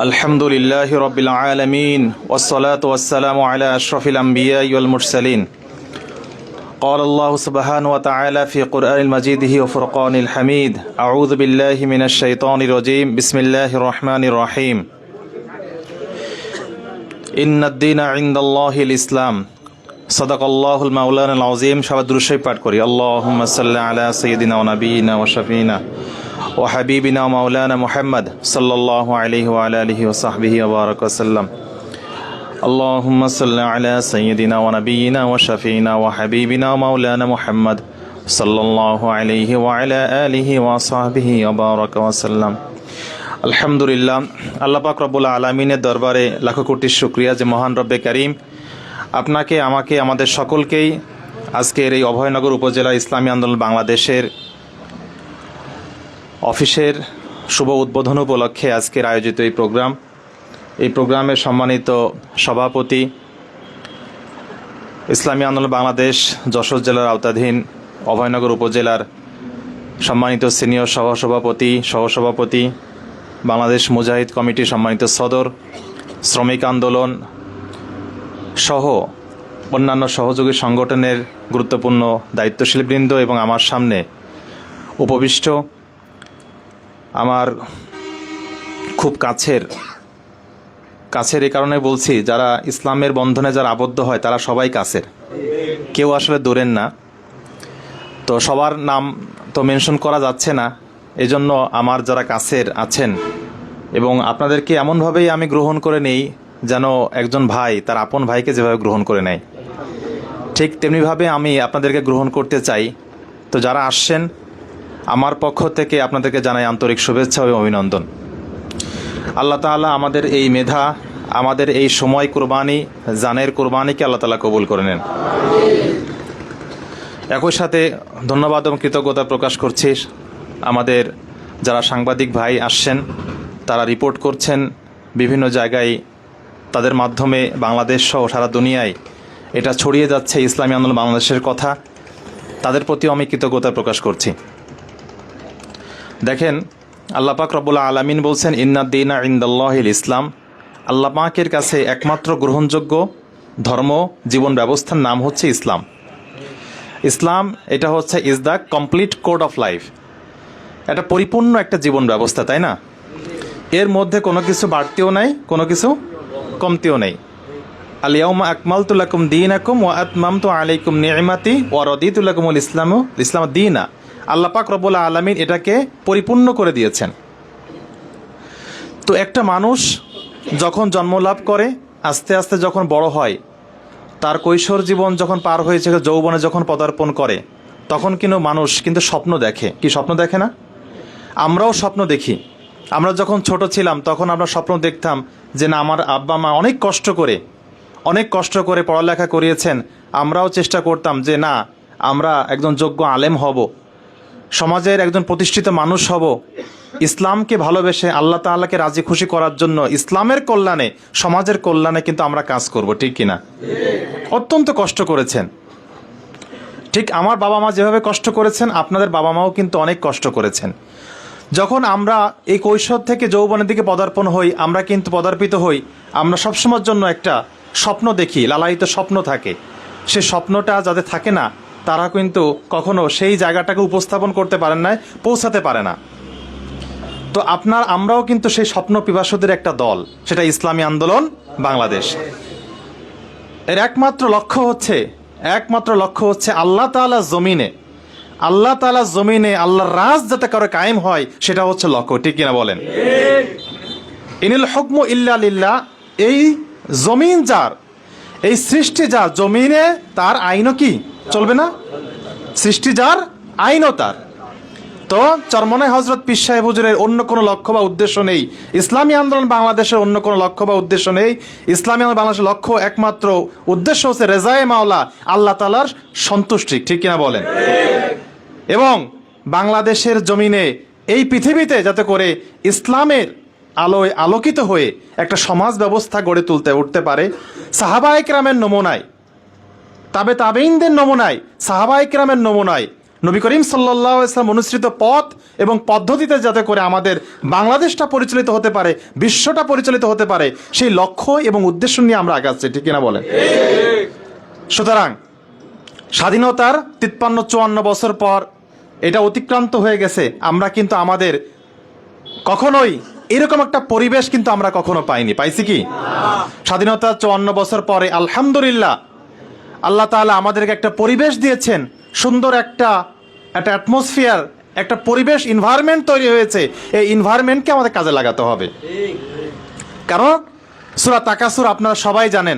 الحمد لله رب العالمين والصلاة والسلام على أشرف الأنبياء والمرسلين قال الله سبحانه وتعالى في قرآن المجيد وفرقان الحميد أعوذ بالله من الشيطان الرجيم بسم الله الرحمن الرحيم إن الدين عند الله الإسلام صدق الله المولان العظيم شباب درشي পাঠ করি اللهم صل على سيدنا ونبينا وشفينا وحبيبنا ومولانا محمد صلى الله عليه وعلى آله وصحبه وبارك وسلم اللهم صل على سيدنا ونبينا وشفينا وحبيبنا ومولانا محمد صلى الله عليه وعلى آله وصحبه وبارك وسلم আলহামদুলিল্লাহ আল্লাহ পাক রব্বুল আলমিনের দরবারে লাখো কোটি শুক্রিয়া যে মহান রব্বে করিম আপনাকে আমাকে আমাদের সকলকেই আজকের এই অভয়নগর উপজেলা ইসলামী আন্দোলন বাংলাদেশের অফিসের শুভ উদ্বোধন উপলক্ষে আজকের আয়োজিত এই প্রোগ্রাম। এই প্রোগ্রামের সম্মানিত সভাপতি, ইসলামী আন্দোলন বাংলাদেশ, যশোর জেলার আওতাধীন অভয়নগর উপজেলার সম্মানিত সিনিয়র সহসভাপতি সহসভাপতি, বাংলাদেশ মুজাহিদ কমিটি সম্মানিত সদর, শ্রমিক আন্দোলন সহ অন্যান্য সহযোগী সংগঠনের গুরুত্বপূর্ণ দায়িত্বশীলবৃন্দ এবং আমার সামনে উপবিষ্ট আমার খুব কাছের কাছের এই কারণে বলছি, যারা ইসলামের বন্ধনে যারা আবদ্ধ হয়, তারা সবাই কাছের। কেউ আসলে দূরের না। তো সবার নাম তো মেনশন করা যাচ্ছে না। এজন্য আমার যারা কাছের আছেন, এবং আপনাদেরকে এমনভাবেই আমি গ্রহণ করে নেই, যেন একজন ভাই তার আপন ভাইকে যেভাবে গ্রহণ করে নেয়। ঠিক তেমনিভাবে আমি আপনাদেরকে গ্রহণ করতে চাই। তো যারা আসছেন আমার পক্ষ থেকে আপনাদেরকে জানাই আন্তরিক শুভেচ্ছা এবং অভিনন্দন। আল্লাহ তাআলা আমাদের এই মেধা, আমাদের এই সময় কোরবানি, জানের কোরবানিকে আল্লাহ তালা কবুল করে নেন। একই সাথে ধন্যবাদ এবং কৃতজ্ঞতা প্রকাশ করছি আমাদের যারা সাংবাদিক ভাই আসছেন, তারা রিপোর্ট করছেন বিভিন্ন জায়গায় তাদের মাধ্যমে বাংলাদেশ সহ সারা দুনিয়ায় এটা ছড়িয়ে যাচ্ছে ইসলামী আন্দোলন বাংলাদেশের কথা। তাদের প্রতিও আমি কৃতজ্ঞতা প্রকাশ করছি। দেখেন, আল্লাহ পাক রব্বুল্লা আলমিন বলছেন ইন্নাদ্দিনা ইন্দাল্লাহিল ইসলাম। আল্লাহ পাকের কাছে একমাত্র গ্রহণযোগ্য ধর্ম, জীবন ব্যবস্থার নাম হচ্ছে ইসলাম। ইসলাম, এটা হচ্ছে is the complete code of life এটা পরিপূর্ণ একটা জীবন ব্যবস্থা, তাই না? এর মধ্যে কোনো কিছু বাড়তিও নাই, কোনো কিছু কমতিও নেই। আলিয়াউমা আকমাল তুলাকুম দিন আকুম ও আতমাম তো আলাইকুম নিয়মাতি ও রদিতুল্লাকুমুল ইসলাম ইসলাম দিনা। আল্লাহ পাক রব্বুল আলমিন এটাকে পরিপূর্ণ করে দিয়েছেন। তো একটা মানুষ যখন জন্মলাভ করে, আস্তে আস্তে যখন বড় হয়, তার কৈশোর জীবন যখন পার হয়েছে, যৌবনে যখন পদার্পণ করে, তখন কিন্তু মানুষ কিন্তু স্বপ্ন দেখে। কি স্বপ্ন দেখে না? আমরাও স্বপ্ন দেখি। আমরা যখন ছোট ছিলাম, তখন আমরা স্বপ্ন দেখতাম যে না, আমার আব্বা মা অনেক কষ্ট করে, অনেক কষ্ট করে পড়ালেখা করিয়েছেন। আমরাও চেষ্টা করতাম যে না, আমরা একজন যোগ্য আলেম হব। সমাজের একজন প্রতিষ্ঠিত মানুষ হব। ইসলামকে ভালোবেসে আল্লাহ তাআলাকে রাজি খুশি করার জন্য ইসলামের কল্যাণে, সমাজের কল্যাণে কিন্তু আমরা কাজ করব, ঠিক কিনা অত্যন্ত কষ্ট করেছেন। ঠিক আমার বাবা মা যেভাবে কষ্ট করেছেন, আপনাদের বাবা মাও কিন্তু অনেক কষ্ট করেছেন। যখন আমরা এই কৈশোর থেকে যৌবনের দিকে পদার্পণ হই, আমরা কিন্তু পদার্পিত হই, আমরা সবসময়ের জন্য একটা স্বপ্ন দেখি, লালায়িত স্বপ্ন থাকে। সে স্বপ্নটা যাদের থাকে না তারা কিন্তু কখনো সেই জায়গাটাকে উপস্থাপন করতে পারেন না পৌঁছাতে পারে না। তো আপনার, আমরাও কিন্তু সেই স্বপ্ন পিপাসুদের একটা দল, সেটা ইসলামী আন্দোলন, বাংলাদেশ। এর একমাত্র লক্ষ্য হচ্ছে, একমাত্র লক্ষ্য হচ্ছে আল্লাহ তাআলা জমিনে, আল্লাহ তাআলা জমিনে আল্লাহর রাজ যাতে কারও কায়েম হয়, সেটা হচ্ছে লক্ষ্য। ঠিক কিনা বলেন? ইনিল হুকমু ইল্লা লিল্লাহ এই জমিন যার, এই সৃষ্টি যার, জমিনে তার আইনও কি? চলবে না? সৃষ্টি যার, আইনও তার। তো চরমনায় হজরত পিস সাহেব হুজুরের অন্য কোনো লক্ষ্য বা উদ্দেশ্য নেই। ইসলামী আন্দোলন বাংলাদেশের অন্য কোনো লক্ষ্য বা উদ্দেশ্য নেই। ইসলামী আন্দোলন বাংলাদেশের লক্ষ্য একমাত্র উদ্দেশ্য হচ্ছে রেজায়ে মাওলা, আল্লাহ তালার সন্তুষ্টি। ঠিক কিনা বলেন? এবং বাংলাদেশের জমিনে এই পৃথিবীতে যাতে করে ইসলামের আলোয় আলোকিত হয়ে একটা সমাজ ব্যবস্থা গড়ে তুলতে উঠতে পারে সাহাবায়ক রামের নমুনায় তবে তাবেইনদের নমুনায় সাহাবায়ক রামের নমুনায় নবী করিম সাল্লাহ ইসলাম অনুসৃত পথ এবং পদ্ধতিতে যাতে করে আমাদের বাংলাদেশটা পরিচালিত হতে পারে, বিশ্বটা পরিচালিত হতে পারে, সেই লক্ষ্য এবং উদ্দেশ্য নিয়ে আমরা আগাচ্ছি ঠিক কিনা বলেন? সুতরাং, স্বাধীনতার তিপ্পান্ন চুয়ান্ন বছর পর এটা অতিক্রান্ত হয়ে গেছে, আমরা কিন্তু আমাদের কখনোই এরকম একটা পরিবেশ কিন্তু আমরা কখনো পাইনি, পাইছি কি? স্বাধীনতা চুয়ান্ন বছর পরে আলহামদুলিল্লাহ আল্লাহ তাআলা আমাদেরকে একটা পরিবেশ দিয়েছেন। সুন্দর একটা একটা অ্যাটমসফিয়ার একটা পরিবেশ ইনভায়রনমেন্ট তৈরি হয়েছে। এই ইনভায়রনমেন্টকে আমাদের কাজে লাগাতে হবে। কারণ সুরা তাকাসুর আপনারা সবাই জানেন,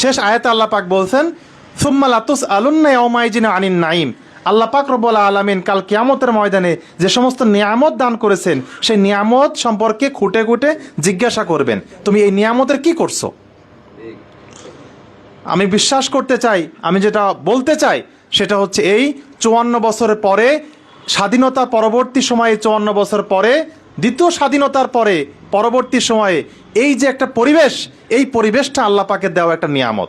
শেষ আয়াতে আল্লাহ পাক বলছেন, সুম্মা লাতুস আলুন্না ইয়াউমাইজিনা আনিন নাইম আল্লাহ পাক রব্বুল আলামিন কাল কিয়ামতের ময়দানে যে সমস্ত নিয়ামত দান করেছেন, সেই নিয়ামত সম্পর্কে খুঁটে খুঁটে জিজ্ঞাসা করবেন, তুমি এই নিয়ামতের কি করছ? আমি বিশ্বাস করতে চাই, আমি যেটা বলতে চাই, সেটা হচ্ছে এই চুয়ান্ন বছরের পরে, স্বাধীনতা পরবর্তী সময়ে, চুয়ান্ন বছর পরে, দ্বিতীয় স্বাধীনতার পরে, পরবর্তী সময়ে, এই যে একটা পরিবেশ, এই পরিবেশটা আল্লাহ পাকে দেওয়া একটা নিয়ামত।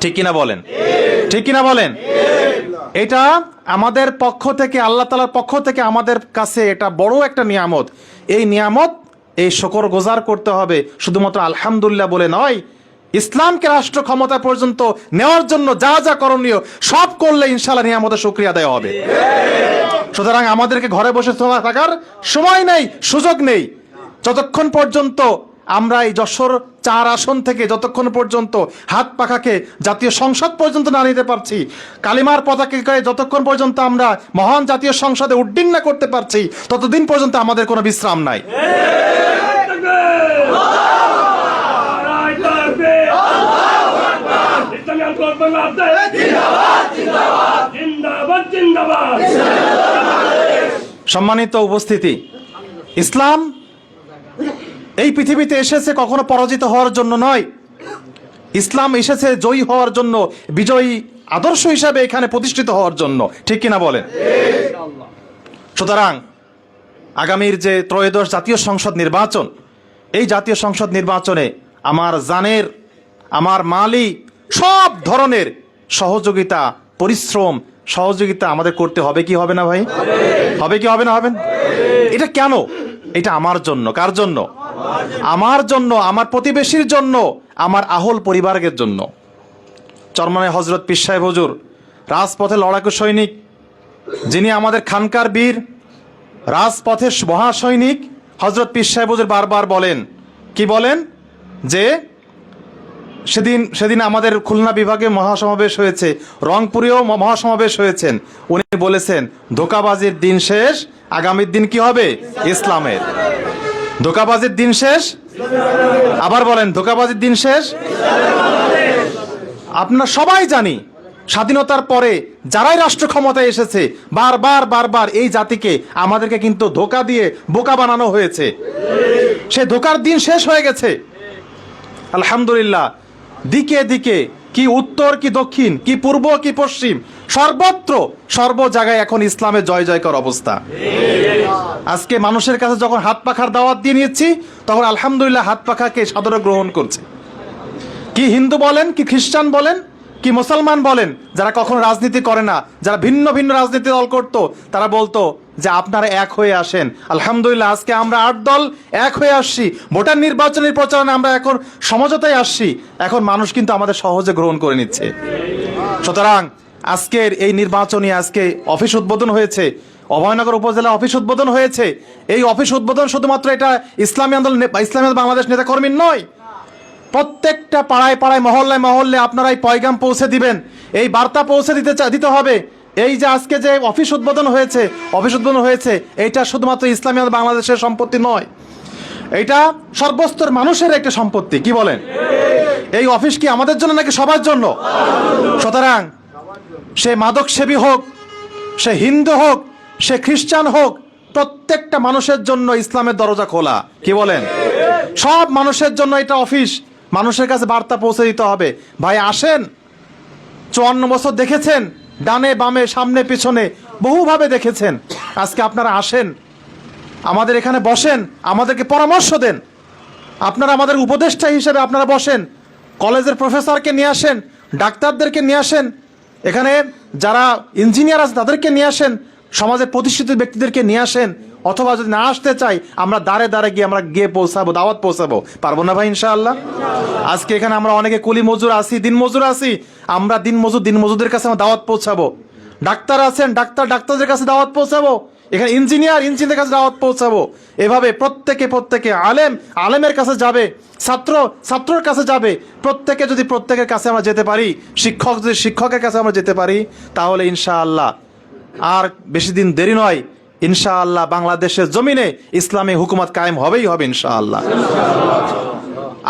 ঠিক কিনা বলেন? ঠিক কিনা বলেন? এটা আমাদের পক্ষ থেকে, আল্লাহ তালার পক্ষ থেকে আমাদের কাছে এটা বড় একটা নিয়ামত। এই নিয়ামত, এই শকর গোজার করতে হবে। শুধুমাত্র আলহামদুলিল্লাহ বলে নয় ইসলামকে রাষ্ট্র ক্ষমতা পর্যন্ত নেওয়ার জন্য যা যা করণীয়, সব করলে ইনশাল্লাহ নিয়ামতের শুক্রিয়া দেওয়া হবে। সুতরাং আমাদেরকে ঘরে বসে থাকার সময় নেই, সুযোগ নেই। যতক্ষণ পর্যন্ত আমরা এই যশোর চার আসন থেকে যতক্ষণ পর্যন্ত হাত পাখাকে জাতীয় সংসদ পর্যন্ত না নিতে পারছি, কালিমার পতাকাকে যতক্ষণ পর্যন্ত আমরা মহান জাতীয় সংসদে উড্ডীন না করতে পারছি, ততদিন পর্যন্ত আমাদের কোনো বিশ্রাম নাই। সম্মানিত উপস্থিতি, ইসলাম এই পৃথিবীতে এসেছে কখনো পরাজিত হওয়ার জন্য নয়। ইসলাম এসেছে জয়ী হওয়ার জন্য, বিজয়ী আদর্শ হিসাবে এখানে প্রতিষ্ঠিত হওয়ার জন্য। ঠিক কিনা বলেন? সুতরাং আগামীর যে ত্রয়োদশ জাতীয় সংসদ নির্বাচন, এই জাতীয় সংসদ নির্বাচনে আমার জানের, আমার মালি সব ধরনের সহযোগিতা, পরিশ্রম, সহযোগিতা আমাদের করতে হবে কি হবে না ভাই? হবে কি হবে না হবে? না? এটা কেন? এটা আমার জন্য। কার জন্য? আমার জন্য, আমার প্রতিবেশীর জন্য, আমার আহল পরিবারের জন্য। চরমানে হজরত পীর সাহেব হুজুর, রাজপথে লড়াকু সৈনিক, যিনি আমাদের খানকার বীর রাজপথের মহাসৈনিক হজরত পীর সাহেব হুজুর বারবার বলেন, কি বলেন? যে সেদিন সেদিন আমাদের খুলনা বিভাগে মহাসমাবেশ হয়েছে। রংপুরেও মহাসমাবেশ হয়েছেন। উনি বলেছেন, ধোকাবাজির দিন শেষ, আগামীর দিন কি হবে? ইসলামের। ধোকাবাজির দিন শেষ? আবার বলেন, ধোকাবাজির দিন শেষ? আপনার সবাই জানি, স্বাধীনতার পরে যারাই রাষ্ট্র ক্ষমতায় এসেছে, বারবার বারবার এই জাতিকে আমাদেরকে কিন্তু ধোকা দিয়ে বোকা বানানো হয়েছে। সে ধোকার দিন শেষ হয়ে গেছে। আলহামদুলিল্লাহ দিকে দিকে, কি উত্তর, কি দক্ষিণ, কি পূর্ব, কি পশ্চিম, সর্বত্র, সর্ব জায়গায় এখন ইসলামের জয় জয়কর অবস্থা। আজকে মানুষের কাছে যখন হাত পাখার দাওয়াত দিয়ে নিচ্ছি তখন আলহামদুলিল্লাহ হাত পাখাকে সাদরে গ্রহণ করছে। কি হিন্দু বলেন, কি খ্রিস্টান বলেন, কি মুসলমান বলেন, যারা কখনো রাজনীতি করে না, যারা ভিন্ন ভিন্ন রাজনীতি দল করতো, তারা বলতো যে আপনারা এক হয়ে আসেন। আলহামদুলিল্লাহ, আজকে আমরা আট দল এক হয়ে আসছি। ভোটার নির্বাচনের প্রচারণে আমরা এখন সমঝোতায় আসছি। এখন মানুষ কিন্তু আমাদের সহজে গ্রহণ করে নিচ্ছে। সুতরাং আজকের এই নির্বাচনী আজকে অফিস উদ্বোধন হয়েছে। অভয়নগর উপজেলা অফিস উদ্বোধন হয়েছে। এই অফিস উদ্বোধন শুধুমাত্র এটা ইসলামী আন্দোলন, ইসলামী বাংলাদেশ নেতাকর্মীর নয়। প্রত্যেকটা পাড়ায় পাড়ায়, মহল্লায় মহল্লে আপনারা এই পয়গাম পৌঁছে দিবেন। এই বার্তা পৌঁছে দিতে দিতে হবে। এই যে আজকে যে অফিস উদ্বোধন হয়েছে, অফিস উদ্বোধন হয়েছে, এইটা শুধুমাত্র ইসলামী বাংলাদেশের সম্পত্তি নয়। এটা সর্বস্তর মানুষের একটা সম্পত্তি, কি বলেন? এই অফিস কি আমাদের জন্য নাকি সবার জন্য? সুতরাং সে মাদক সেবী হোক, সে হিন্দু হোক, সে খ্রিস্টান হোক, প্রত্যেকটা মানুষের জন্য ইসলামের দরজা খোলা, কি বলেন? সব মানুষের জন্য এটা অফিস, মানুষের কাছে বার্তা পৌঁছে দিতে হবে। ভাই, আসেন। চুয়ান্ন বছর দেখেছেন ডানে, বামে, সামনে, পিছনে বহুভাবে দেখেছেন। আজকে আপনারা আসেন, আমাদের এখানে বসেন, আমাদেরকে পরামর্শ দেন। আপনারা আমাদের উপদেষ্টা হিসেবে আপনারা বসেন, কলেজের প্রফেসরকে নিয়ে আসেন, ডাক্তারদেরকে নিয়ে আসেন, এখানে যারা ইঞ্জিনিয়ার আছে তাদেরকে নিয়ে আসেন, সমাজের প্রতিষ্ঠিত ব্যক্তিদেরকে নিয়ে আসেন অথবা যদি না আসতে চাই, আমরা দাঁড়ে দাঁড়ে গিয়ে আমরা গিয়ে পৌঁছাবো, দাওয়াত পৌঁছাবো। পারব না ভাই, ইনশাআল্লাহ? আজকে এখানে আমরা অনেকে কুলি মজুর আছি, দিন মজুর আছি। আমরা দিন মজুর, দিন মজুরদের কাছে আমরা দাওয়াত পৌঁছাবো। ডাক্তার আছেন, ডাক্তার ডাক্তারদের কাছে দাওয়াত পৌঁছাবো। এখানে ইঞ্জিনিয়ার ইঞ্জিনিয়ারের কাছে দাওয়াত পৌঁছাবো। এভাবে প্রত্যেকে প্রত্যেকে আলেম, আলেমের কাছে যাবে, ছাত্র, ছাত্রর কাছে যাবে। প্রত্যেকে যদি প্রত্যেকের কাছে আমরা যেতে পারি, শিক্ষক যদি শিক্ষকের কাছে আমরা যেতে পারি, তাহলে ইনশাআল্লাহ আর বেশি দিন দেরি নয়। ইনশাআল্লাহ বাংলাদেশের জমিনে ইসলামী হুকুমত কায়েম হবেই হবে ইনশাআল্লাহ।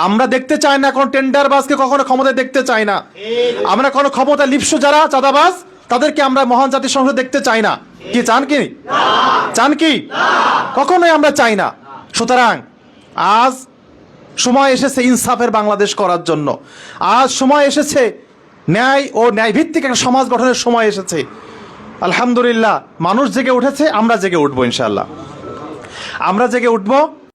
আমরা দেখতে চাই না কোন টেন্ডার বাসকে কখনো ক্ষমতায় দেখতে চাই না। আমরা কোনো ক্ষমতা লিপ্সু যারা চাঁদাবাজ, তাদেরকে আমরা মহান জাতির সংসদ দেখতে চাই না। কি চান কি? চান কি? কখনোই আমরা চাই না। সুতরাং আজ সময় এসেছে ইনসাফের বাংলাদেশ করার জন্য। আজ সময় এসেছে ন্যায় ও ন্যায় ভিত্তিক একটা সমাজ গঠনের সময় এসেছে। আলহামদুলিল্লাহ মানুষ জেগে উঠেছে আমরা জেগে উঠবো ইনশাল্লাহ আমরা জেগে উঠবো